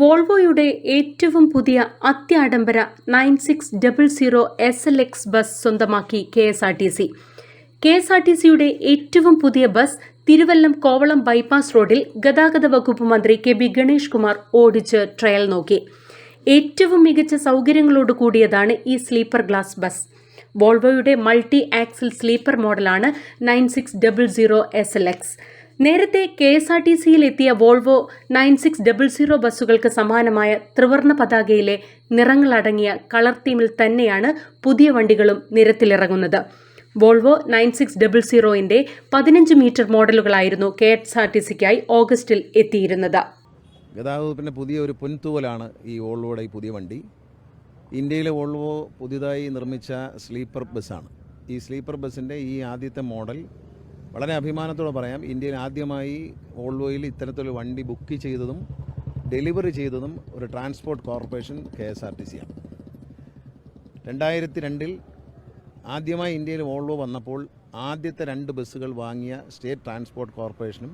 വോൾവോയുടെ ഏറ്റവും പുതിയ അത്യാഡംബര nine six double zero S L X bus സ്വന്തമാക്കി K S R T C. K S R T സിയുടെ ഏറ്റവും പുതിയ ബസ് തിരുവല്ലം കോവളം ബൈപ്പാസ് റോഡിൽ ഗതാഗത വകുപ്പ് മന്ത്രി കെ ബി ഗണേഷ് കുമാർ ഓടിച്ച് ട്രയൽ നോക്കി. ഏറ്റവും മികച്ച സൗകര്യങ്ങളോട് കൂടിയതാണ് ഈ സ്ലീപ്പർ ഗ്ലാസ് ബസ്. വോൾവോയുടെ മൾട്ടി ആക്സിൽ സ്ലീപ്പർ മോഡലാണ് nine six double zero S L X. നേരത്തെ കെ എസ് ആർ ടി സിയിൽ എത്തിയ Volvo nine six double zero ബസ്സുകൾക്ക് സമാനമായ ത്രിവർണ പതാകയിലെ നിറങ്ങളടങ്ങിയ കളർ തീമിൽ തന്നെയാണ് പുതിയ വണ്ടികളും നിരത്തിലിറങ്ങുന്നത്. വോൾവോ നയൻ സിക്സ് ഡബിൾ സീറോയിന്റെ പതിനഞ്ച് മീറ്റർ മോഡലുകളായിരുന്നു കെ എസ് ആർ ടി സിക്കായി ഓഗസ്റ്റിൽ എത്തിയിരുന്നത്. ഗതാഗതത്തിന്റെ പുതിയ ഒരു പൊൻതൂവലാണ് ഈ വോൾവോയുടെ ഈ പുതിയ വണ്ടി. ഇന്ത്യയിലെ വോൾവോ പുതിയതായി നിർമ്മിച്ച സ്ലീപ്പർ ബസ്സാണ്. ഈ സ്ലീപ്പർ ബസ്സിന്റെ ഈ ആദ്യത്തെ മോഡൽ വളരെ അഭിമാനത്തോടെ പറയാം. ഇന്ത്യയിൽ ആദ്യമായി ഓൾവോയിൽ ഇത്തരത്തിലൊരു വണ്ടി ബുക്ക് ചെയ്തതും ഡെലിവറി ചെയ്തതും ഒരു transport corporation K S R T സിയാണ് രണ്ടായിരത്തി രണ്ടിൽ ആദ്യമായി ഇന്ത്യയിൽ വോൾവോ വന്നപ്പോൾ ആദ്യത്തെ രണ്ട് ബസ്സുകൾ വാങ്ങിയ സ്റ്റേറ്റ് ട്രാൻസ്പോർട്ട് കോർപ്പറേഷനും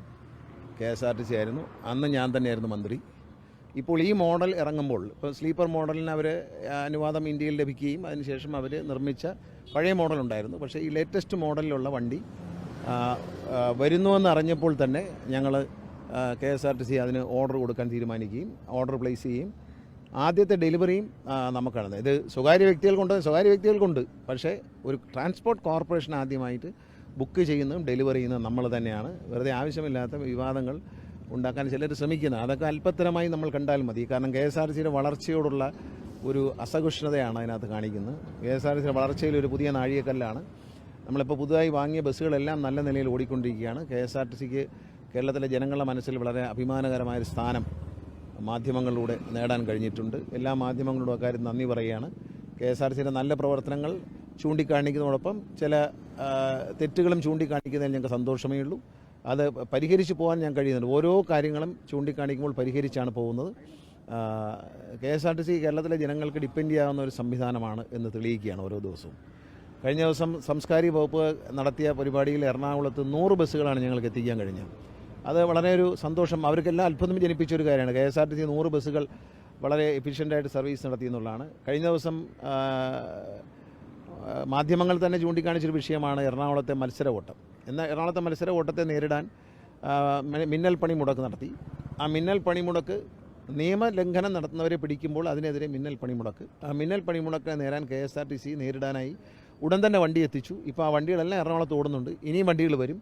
K S R T C ആയിരുന്നു. അന്ന് ഞാൻ തന്നെയായിരുന്നു മന്ത്രി. ഇപ്പോൾ ഈ മോഡൽ ഇറങ്ങുമ്പോൾ ഇപ്പോൾ സ്ലീപ്പർ മോഡലിന് അവർ അനുവാദം ഇന്ത്യയിൽ ലഭിക്കുകയും അതിനുശേഷം അവർ നിർമ്മിച്ച പഴയ മോഡൽ ഉണ്ടായിരുന്നു. പക്ഷേ ഈ ലേറ്റസ്റ്റ് മോഡലിലുള്ള വണ്ടി വരുന്നുവെന്ന് അറിഞ്ഞപ്പോൾ തന്നെ ഞങ്ങൾ K S R T C അതിന് ഓർഡർ കൊടുക്കാൻ തീരുമാനിക്കുകയും ഓർഡർ പ്ലേസ് ചെയ്യുകയും ആദ്യത്തെ ഡെലിവറിയും നമുക്കാണ്. ഇത് സ്വകാര്യ വ്യക്തികൾക്കുണ്ട് സ്വകാര്യ വ്യക്തികൾക്കുണ്ട്. പക്ഷേ ഒരു ട്രാൻസ്പോർട്ട് കോർപ്പറേഷൻ ആദ്യമായിട്ട് ബുക്ക് ചെയ്യുന്നതും ഡെലിവറി ചെയ്യുന്നതും നമ്മൾ തന്നെയാണ്. വെറുതെ ആവശ്യമില്ലാത്ത വിവാദങ്ങൾ ഉണ്ടാക്കാൻ ചിലർ ശ്രമിക്കുന്നത്. അതൊക്കെ അല്പത്തരമായി നമ്മൾ കണ്ടാൽ മതി. കാരണം കെ എസ് ആർ സിയുടെ വളർച്ചയോടുള്ള ഒരു അസഹിഷ്ണുതയാണ് അതിനകത്ത് കാണിക്കുന്നത്. കെ എസ് ആർ സിയുടെ വളർച്ചയിൽ ഒരു പുതിയ നാഴികക്കല്ലാണ്. നമ്മളിപ്പോൾ പുതുതായി വാങ്ങിയ ബസ്സുകളെല്ലാം നല്ല നിലയിൽ ഓടിക്കൊണ്ടിരിക്കുകയാണ്. കെ എസ് ആർ ടി സിക്ക് കേരളത്തിലെ ജനങ്ങളുടെ മനസ്സിൽ വളരെ അഭിമാനകരമായൊരു സ്ഥാനം മാധ്യമങ്ങളിലൂടെ നേടാൻ കഴിഞ്ഞിട്ടുണ്ട്. എല്ലാ മാധ്യമങ്ങളോടും അക്കാര്യം നന്ദി പറയുകയാണ്. കെ എസ് ആർ സിയുടെ നല്ല പ്രവർത്തനങ്ങൾ ചൂണ്ടിക്കാണിക്കുന്നതോടൊപ്പം ചില തെറ്റുകളും ചൂണ്ടിക്കാണിക്കുന്നതിൽ ഞങ്ങൾക്ക് സന്തോഷമേ ഉള്ളൂ. അത് പരിഹരിച്ചു പോകാൻ ഞാൻ കഴിയുന്നുണ്ട്. ഓരോ കാര്യങ്ങളും ചൂണ്ടിക്കാണിക്കുമ്പോൾ പരിഹരിച്ചാണ് പോകുന്നത്. K S R T C കേരളത്തിലെ ജനങ്ങൾക്ക് ഡിപ്പെൻഡ് ചെയ്യാവുന്ന ഒരു സംവിധാനമാണ് എന്ന് തെളിയിക്കുകയാണ് ഓരോ ദിവസവും. കഴിഞ്ഞ ദിവസം സംസ്കാരി വകുപ്പ് നടത്തിയ പരിപാടിയിൽ എറണാകുളത്ത് നൂറ് ബസ്സുകളാണ് ഞങ്ങൾക്ക് എത്തിക്കാൻ കഴിഞ്ഞത്. അത് വളരെ ഒരു സന്തോഷം. അവർക്കെല്ലാം അത്ഭുതം ജനിപ്പിച്ച ഒരു കാര്യമാണ്. K S R T C നൂറ് ബസ്സുകൾ വളരെ എഫിഷ്യന്റായിട്ട് സർവീസ് നടത്തി എന്നുള്ളതാണ് കഴിഞ്ഞ ദിവസം മാധ്യമങ്ങൾ തന്നെ ചൂണ്ടിക്കാണിച്ചൊരു വിഷയമാണ് എറണാകുളത്തെ മത്സര ഓട്ടം എന്നാൽ എറണാകുളത്തെ മത്സര ഓട്ടത്തെ നേരിടാൻ മിന്നൽ പണിമുടക്ക് നടത്തി. ആ മിന്നൽ പണിമുടക്ക് നിയമലംഘനം നടത്തുന്നവരെ പിടിക്കുമ്പോൾ അതിനെതിരെ മിന്നൽ പണിമുടക്ക്. ആ മിന്നൽ പണിമുടക്കിനെ നേരാൻ K S R T C നേരിടാനായി ഉടൻ തന്നെ വണ്ടി എത്തിച്ചു. ഇപ്പോൾ ആ വണ്ടികളെല്ലാം എറണാകുളത്ത് ഓടുന്നുണ്ട്. ഇനിയും വണ്ടികൾ വരും.